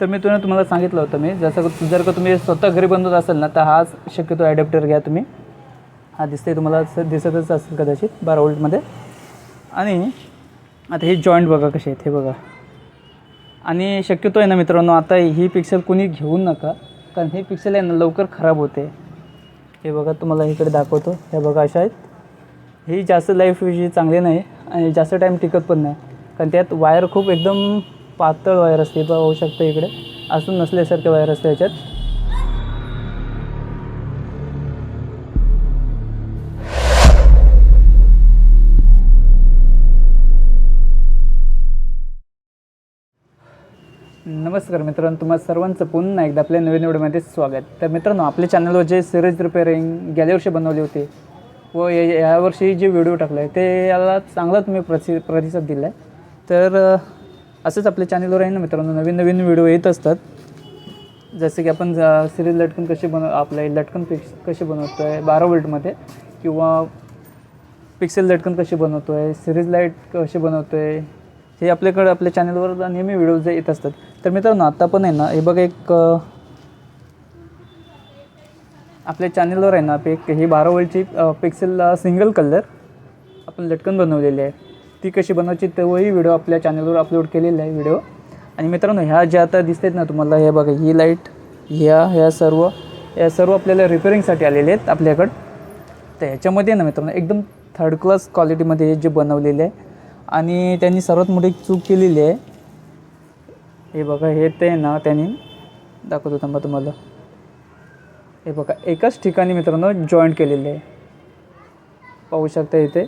तर मी तुला तुम्हाला सांगितलं होतं मी जसं जर का तुम्ही स्वतः घरी बनवत असाल ना तर हाच शक्यतो ॲडॅप्टर घ्या तुम्ही. हा दिसते तुम्हाला असं दिसतच असेल कदाचित बारा वोल्टमध्ये आणि आता हे जॉईंट बघा कसे आहेत हे बघा. आणि शक्यतो आहे ना मित्रांनो आता ही पिक्सेल कोणी घेऊ नका कारण हे पिक्सेल आहे ना लवकर खराब होते. हे बघा तुम्हाला इकडे दाखवतो. हे बघा अशा आहेत. ही जास्त लाईफ चांगली नाही आणि जास्त टाईम टिकत पण नाही. कारण त्यात वायर खूप एकदम पातळ वायर असते बघा होऊ शकतं इकडे. असून नसल्यासारखे वायर असते याच्यात. नमस्कार मित्रांनो तुम्हा सर्वांचं पुन्हा एकदा आपल्या नवीन व्हिडिओमध्ये स्वागत. तर मित्रांनो आपल्या चॅनलवर जे सिरीज रिपेअरिंग गेल्या वर्षी बनवली होती व या- यावर्षी जे व्हिडिओ टाकला आहे ते याला चांगला तुम्ही प्रति प्रतिसाद दिला आहे तर असंच आपल्या चॅनलवर आहे ना मित्रांनो नवीन नवीन व्हिडिओ येत असतात. जसे की आपण सिरीज लटकन कशी बनव आपले लटकन पिक्स कशी बनवतो आहे बारा वोल्टमध्ये किंवा पिक्सेल लटकन कशी बनवतो आहे सिरीज लाइट कशी बनवतो आहे हे आपल्याकडे आपल्या चॅनलवर नेहमी व्हिडिओज येत असतात. तर मित्रांनो आत्ता पण आहे ना हे बघा एक आपल्या चॅनलवर आहे ना एक ही बारा वोल्टची पिक्सेल सिंगल कलर आपण लटकन बनवलेली आहे. ती कशी बनवायची तोही व्हिडिओ आपल्या चॅनलवर अपलोड केलेला आहे व्हिडिओ आणि मित्रांनो ह्या ज्या आता दिसतात ना तुम्हाला हे बघा ही लाइट ह्या ह्या सर्व या सर्व आपल्याला रिपेअरिंगसाठी आलेले आहेत आपल्याकडं. तर ह्याच्यामध्ये ना मित्रांनो एकदम थर्ड क्लास क्वालिटीमध्ये हे जे बनवलेले आहे. आणि त्यांनी सर्वात मोठी चूक केलेली आहे. हे बघा हे ते ना त्यांनी दाखवतो थांबा तुम्हाला. हे बघा एकाच ठिकाणी मित्रांनो जॉईंट केलेले आहे. पाहू शकता इथे.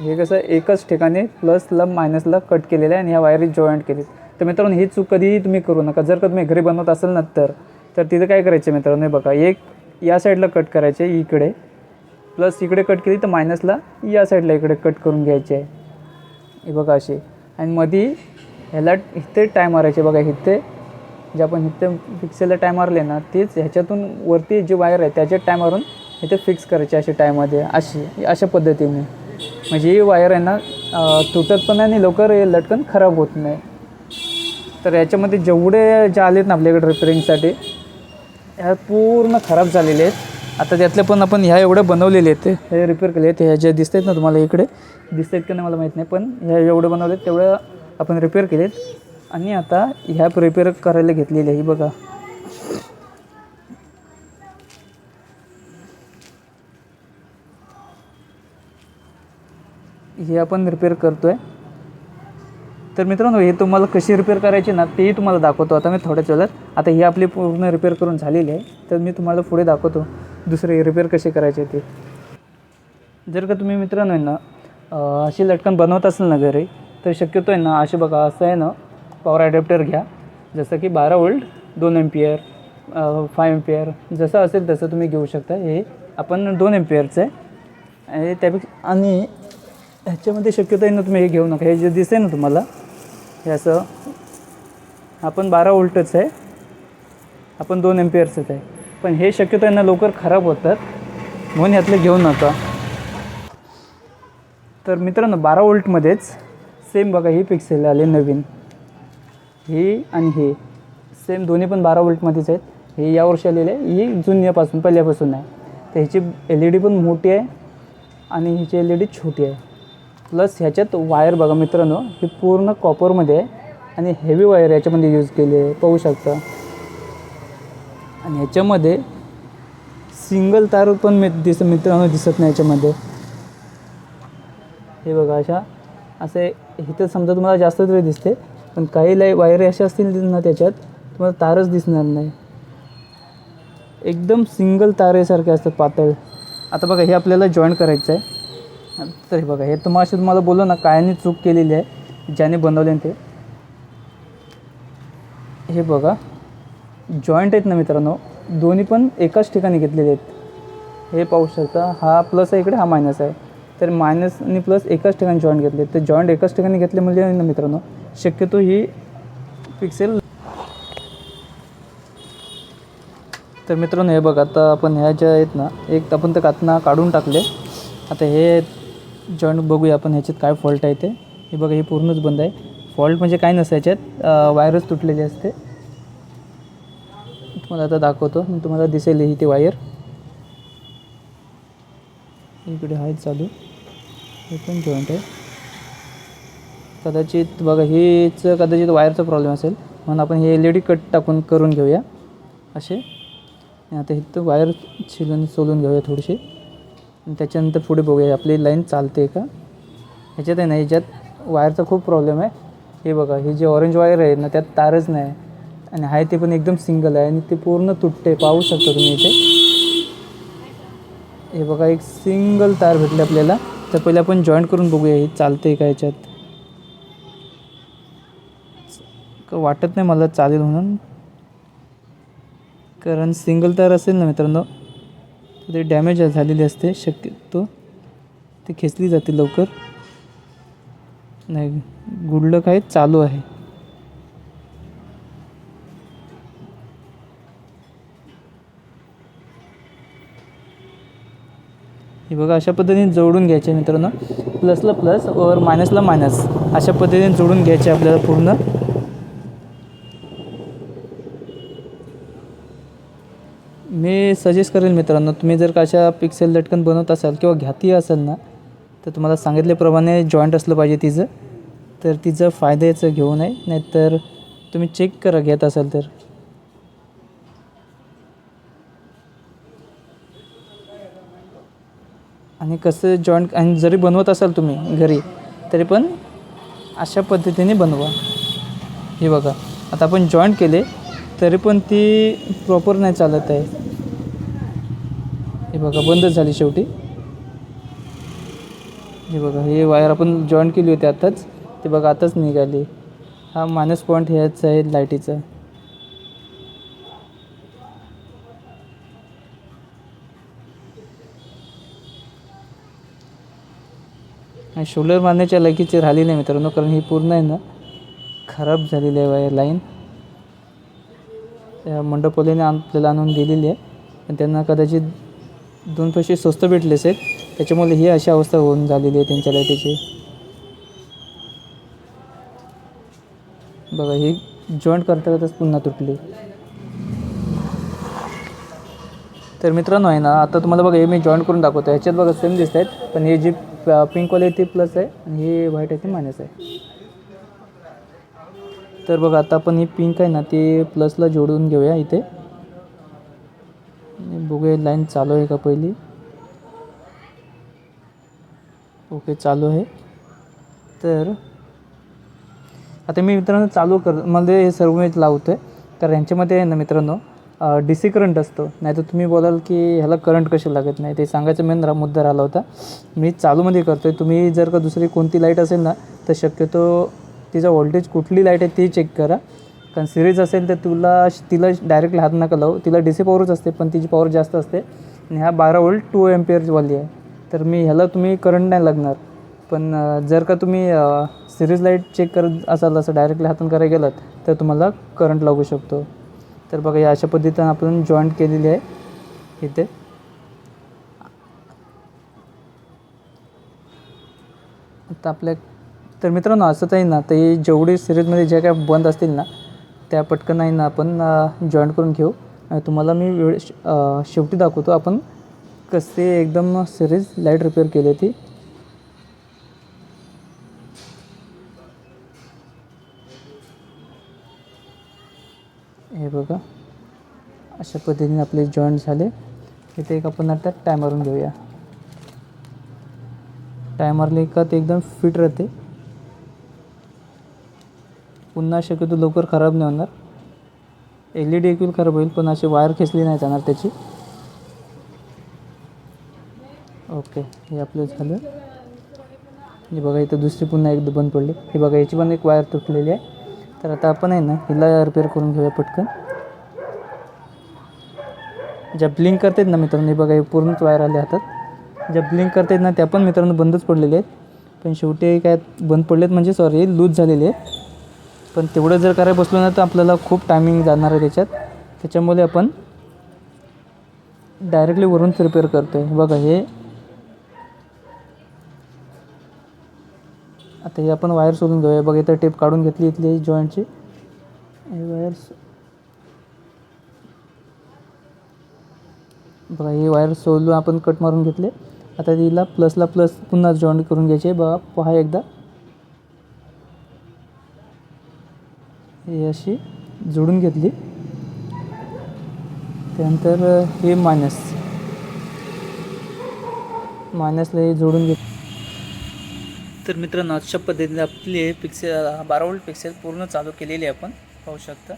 हे कसं एकच ठिकाणी प्लसला मायनसला कट केलेलं आहे आणि ह्या वायरी जॉईंट केली. तर मित्रांनो ही चूक कधीही तुम्ही करू नका. जर का तुम्ही घरी बनवत असाल ना तर. तर तिथं काय करायचं मित्रांनो हे बघा. एक या साईडला कट करायचे इकडे. प्लस इकडे कट केली तर मायनसला या साईडला इकडे कट करून घ्यायचे. आहे हे बघा असे आणि मध्ये ह्याला इथे टाय मारायचे. बघा इथे जे आपण इथे पिक्सेलला टाय मारले ना तेच ह्याच्यातून वरती जे वायर आहे त्याच्यात टाय मारून इथे फिक्स करायचे असे टायमध्ये अशी अशा पद्धतीने. म्हणजे ही वायर आहे ना तुटत पण नाही आणि लवकर लटकन खराब होत नाही. तर याच्यामध्ये जेवढे जे आलेत ना आपल्याकडे रिपेरिंगसाठी ह्या पूर्ण खराब झालेले आहेत. आता त्यातले पण आपण ह्या एवढ्या बनवलेले आहेत हे रिपेअर केले आहेत. ह्या ज्या दिसत आहेत ना तुम्हाला इकडे दिसत आहेत का नाही मला माहीत नाही पण ह्या एवढे बनवले आहेत तेवढ्या आपण रिपेअर केलेत. आणि आता ह्या रिपेअर करायला घेतलेली आहे ही बघा. हे आपण रिपेअर करतो आहे तर मित्रांनो हे तुम्हाला कशी रिपेअर करायची ना तेही तुम्हाला दाखवतो. आता मी थोड्याच वेळात आता ही आपली पूर्ण रिपेअर करून झालेली आहे. तर मी तुम्हाला पुढे दाखवतो दुसरे रिपेअर कसे करायचे ते. जर का तुम्ही मित्रांनो आहे ना अशी लटकन बनवत असेल ना घरी तर शक्यतो आहे ना असे बघा असं आहे ना पॉवर ॲडॅप्टर घ्या. जसं की बारा वोल्ट दोन एम्पियर फाय एम्पियर जसं असेल तसं तुम्ही घेऊ शकता. हे आपण दोन एम्पियरचं आहे. आणि त्यापेक्षा आणि ह्याच्यामध्ये शक्यतो आहे ना तुम्ही हे घेऊ नका. हे जे दिसते ना तुम्हाला हे असं आपण बारा वोल्टच आहे. आपण दोन एम्पियर्सच आहे. पण हे शक्यतो आहे ना लवकर खराब होतात. म्हणून यातलं घेऊ नका. तर मित्रांनो बारा वोल्टमध्येच सेम बघा ही पिक्सेल आले नवीन. ही आणि हे. सेम दोन्ही पण बारा वोल्टमध्येच आहेत. हे यावर्षी आलेले आहे. ही जुन्यापासून पहिल्यापासून आहे. तर ह्याची एल ई डी पण मोठी आहे आणि ह्याची एल ई डी छोटी आहे. प्लस ह्याच्यात वायर बघा मित्रांनो ही पूर्ण कॉपरमध्ये आहे आणि हेवी वायर याच्यामध्ये यूज केली आहे पाहू शकता. आणि ह्याच्यामध्ये सिंगल तार पण मी दिस मित्रांनो दिसत नाही याच्यामध्ये हे बघा अशा असे इथं समजा तुम्हाला जास्त तरी दिसते पण काही लाई वायरे अशा असतील ना त्याच्यात तुम्हाला तारच दिसणार नाही. एकदम सिंगल तारेसारखे असतात पातळ. आता बघा हे आपल्याला जॉईन करायचं आहे तर हे बघा हे तुम्हाला अशी तुम्हाला बोललो ना कायने चूक केलेली आहे ज्याने बनवले ते. हे बघा जॉईंट आहेत ना मित्रांनो दोन्ही पण एकाच ठिकाणी घेतलेले आहेत. हे पाहू शकता हा प्लस आहे इकडे हा मायनस आहे. तर मायनस आणि प्लस एकाच ठिकाणी जॉईंट घेतले तर जॉईंट एकाच ठिकाणी घेतले म्हणजे ना मित्रांनो शक्यतो ही पिक्सेल तर मित्रांनो हे बघा आता आपण ह्या ज्या आहेत ना एक आपण तर कातना काढून टाकले. आता हे जॉईंट बघूया आपण ह्याच्यात काय फॉल्ट आहे ते. हे बघा हे पूर्णच बंद आहे. फॉल्ट म्हणजे काय नसतं ह्याच्यात. वायरच तुटलेली असते. तुम्हाला आता दाखवतो. मी तुम्हाला दिसेल ही ती वायर. इकडे आहे चालू. हे पण जॉईंट आहे. कदाचित बघा हेच कदाचित वायरचा प्रॉब्लेम असेल. म्हणून आपण हे एल ई डी कट टाकून करून घेऊया. असे. आता हे तर वायर शिलून सोलून घेऊया थोडीशी. त्याच्यानंतर पुढे बघूया आपली लाईन चालते का? ह्याच्यात आहे ना ह्याच्यात वायरचा खूप प्रॉब्लेम आहे. हे बघा हे जे ऑरेंज वायर आहे ना त्यात तारच नाही. आणि आहे ते पण एकदम सिंगल आहे आणि ते पूर्ण तुटते पाहू शकता तुम्ही इथे. हे बघा एक सिंगल तार भेटले आपल्याला. तर पहिले आपण जॉईंट करून बघूया हे चालते का याच्यात वाटत नाही मला चालेल म्हणून. कारण सिंगल तार असेल ना मित्रांनो ते डॅमेज झालेली असते. शक्यतो ते खेचली जाते लवकर. नाही गुडलं काय चालू आहे. हे बघा अशा पद्धतीने जोडून घ्यायचे मित्रांनो. प्लसला प्लस ओवर मायनसला मायनस अशा पद्धतीने जोडून घ्यायचे आपल्याला पूर्ण. मी सजेस्ट करेल मित्रांनो तुम्ही जर का अशा पिक्सेल लटकन बनवत असाल किंवा घ्याती असाल ना तर तुम्हाला सांगितल्याप्रमाणे जॉईंट असलं पाहिजे तिचं. तर तिचं फायद्याचं घेऊ नये नाहीतर तुम्ही चेक करा घेत असाल तर. आणि कसं जॉईंट आणि जरी बनवत असाल तुम्ही घरी तरी पण अशा पद्धतीने बनवा. हे बघा आता आपण जॉईंट केले तरी पण ती प्रॉपर नाही चालत आहे. हे बघा बंदच झाली शेवटी. हे बघा हे वायर आपण जॉईंट केली होती आत्ताच. ते बघा आताच निघाली. हा मायनस पॉईंट ह्याच आहे लाईटीचा. आणि शोल्डर मारण्याच्या लगेच राहिली नाही मित्रांनो कारण ही पूर्ण आहे ना खराब झालेली आहे वायर लाईन. त्या मंडपवाल्याने आपल्याला आणून दिलेली आहे. पण त्यांना कदाचित दोन पैसे स्वस्त भेटले आहेत. त्याच्यामुळे ही अशी अवस्था होऊन झालेली आहे त्यांच्या लाईटीची. बघा ही जॉईंट करता करताच पुन्हा तुटली. तर मित्रांनो आहे ना आता तुम्हाला बघा हे मी जॉईंट करून दाखवतो ह्याच्यात बघा सेम दिसत आहेत. पण हे जी पिंकवाले आहे ती प्लस आहे आणि हे व्हाईट आहे ती मायनस आहे. तर बघा आता आपण ही पिंक आहे ना ती प्लसला जोडून घेऊया इथे. बघूया लाईन चालू आहे का पहिली? ओके चालू आहे. तर आता मी मित्रांनो चालू कर मध्ये हे सर्व मीच लावतो आहे तर यांच्यामध्ये आहे ना मित्रांनो डी सी करंट असतो. नाही तर तुम्ही बोलाल की ह्याला करंट कसे लागत नाही? ते सांगायचा मेन रा मुद्दा राहिला होता. मी चालूमध्ये करतो आहे तुम्ही जर का दुसरी कोणती लाइट असेल ना तर शक्यतो तिचा व्होल्टेज कुठली लाइट आहे ती चेक करा. कारण सिरीज असेल तर तुला तिला डायरेक्टली हात नका लावू. तिला डी सी पॉवरच असते पण तिची पॉवर जास्त असते. आणि ह्या बारा वोल्ट टू एम्पियरवाली आहे. तर मी ह्याला तुम्ही करंट नाही लागणार. पण जर का तुम्ही सिरीज लाइट चेक करत असाल असं डायरेक्टली हातून करायला गेलात तर तुम्हाला करंट लागू शकतो. तर बघा या अशा पद्धतीनं आपण जॉईंट केलेली आहे. इथे. आता आपल्या तर मित्रांनो असं काही ना तर जेवढी सिरीजमध्ये जे काय बंद असतील ना त्या पटकन आहे ना आपण जॉईंट करून घेऊ. तुम्हाला मी वेळ शेवटी दाखवतो आपण कसे एकदम सिरीज लाइट रिपेअर केली ती. हे बघा अशा पद्धतीने आपले जॉईंट झाले. इथे एक आपण आता टायमरून घेऊया. टायमरला का ते एकदम फिट राहते. पुन्हा शक्यतो लवकर खराब नाही होणार. एल ई डी एकवील खराब होईल पण अशी वायर खेचली नाही जाणार त्याची. ओके हे आपलं झालं. हे बघा इथं दुसरी पुन्हा एकदा बंद पडली. हे बघा याची पण एक वायर तुटलेली आहे. तर आता आपण आहे ना हिला रिपेअर करून घेऊया पटकन. ज्या ब्लिंक करतात ना मित्रांनो हे बघा हे पूर्णच वायर आले हातात. ज्या ब्लिंक करतात ना त्या पण मित्रांनो बंदच पडलेले आहेत. पण शेवटी काय बंद पडलेत म्हणजे सॉरी लूज झालेले आहेत. पण तेवढं जर करायला बसलो ना तर आपल्याला खूप टायमिंग जाणार आहे त्याच्यात. त्याच्यामुळे आपण डायरेक्टली वरूनच रिपेअर करतो आहे बघा हे आता हे आपण वायर सोडून घेऊया. बघा इथं टेप काढून घेतली इथली जॉईंटची हे वायर्स बघा हे वायर सोलून आपण कट मारून घेतले. आता तिला प्लसला प्लस पुन्हा जॉईंट करून घ्यायचे बघा पहा एकदा. ही अशी जोडून घेतली. त्यानंतर हे मायनस मायनसला हे जोडून घेत तर मित्रांनो अशा पद्धतीने आपले पिक्सेल बारा वोल्ट पिक्सेल पूर्ण चालू केलेली आहे आपण पाहू शकता.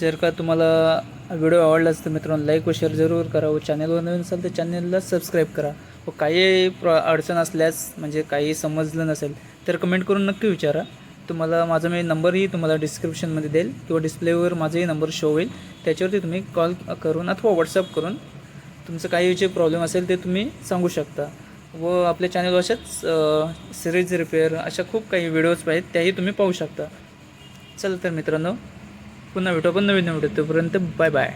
जर का तुम्हाला व्हिडिओ आवडलाच तर मित्रांनो लाईक व शेअर जरूर करा व चॅनलवर नवीन असाल तर चॅनलला सबस्क्राईब करा. व काही प्र अडचण असल्यास म्हणजे काही समजलं नसेल तर कमेंट करून नक्की विचारा. तुम्हाला माझा मी नंबरही तुम्हाला डिस्क्रिप्शनमध्ये देईल किंवा डिस्प्लेवर माझाही नंबर शो होईल. त्याच्यावरती तुम्ही कॉल करून अथवा व्हॉट्सअप करून तुमचं काही जे प्रॉब्लेम असेल ते तुम्ही सांगू शकता. व आपल्या चॅनलवर अशाच सिरीज रिपेअर अशा खूप काही व्हिडिओज आहेत त्याही तुम्ही पाहू शकता. चला तर मित्रांनो पुन्हा भेटू आपण नवीन व्हिडिओ तोपर्यंत बाय बाय